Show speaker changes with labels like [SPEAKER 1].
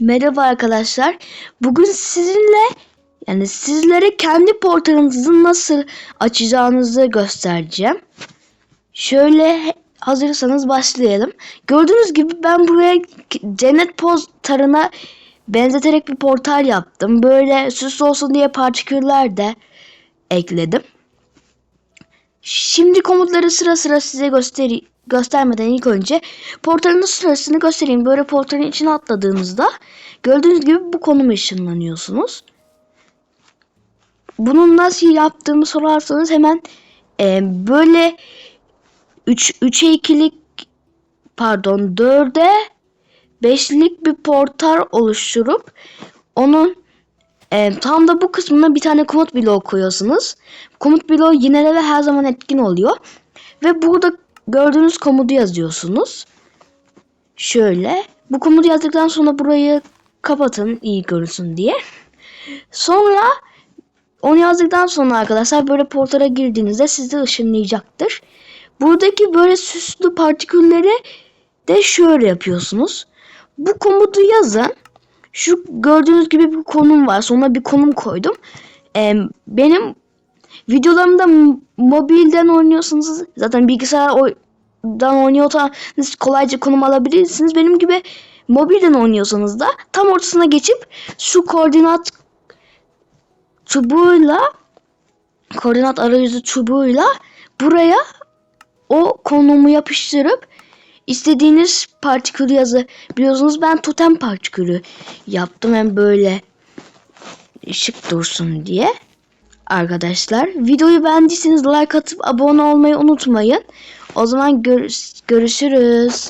[SPEAKER 1] Merhaba arkadaşlar. Bugün sizinle yani sizlere kendi portalınızı nasıl açacağınızı göstereceğim. Şöyle hazırsanız başlayalım. Gördüğünüz gibi ben buraya cennet portalına benzeterek bir portal yaptım. Böyle süslü olsun diye partiküller de ekledim. Şimdi komutları sıra sıra size gösteri göstermeden ilk önce portalın sırasını göstereyim. Böyle portalın içine atladığınızda gördüğünüz gibi bu konuma ışınlanıyorsunuz. Bunu nasıl yaptığımı sorarsanız hemen e, böyle 3 3'e 2'lik pardon 4'e 5'lik bir portal oluşturup onun e, tam da bu kısmına bir tane komut bloğu koyuyorsunuz. Komut bloğu yinele ve her zaman etkin oluyor. Ve burada gördüğünüz komutu yazıyorsunuz. Şöyle. Bu komutu yazdıktan sonra burayı kapatın iyi görünsün diye. Sonra onu yazdıktan sonra arkadaşlar böyle portala girdiğinizde sizi ışınlayacaktır. Buradaki böyle süslü partikülleri de şöyle yapıyorsunuz. Bu komutu yazın. Şu gördüğünüz gibi bir konum var. Sonra bir konum koydum. Ee, benim videolarımda mobilden oynuyorsanız zaten bilgisayardan oynuyorsanız kolayca konum alabilirsiniz. Benim gibi mobilden oynuyorsanız da tam ortasına geçip şu koordinat çubuğuyla koordinat arayüzü çubuğuyla buraya o konumu yapıştırıp istediğiniz partikülü yazı biliyorsunuz ben totem partikülü yaptım hem böyle şık dursun diye. Arkadaşlar videoyu beğendiyseniz like atıp abone olmayı unutmayın. O zaman gör- görüşürüz.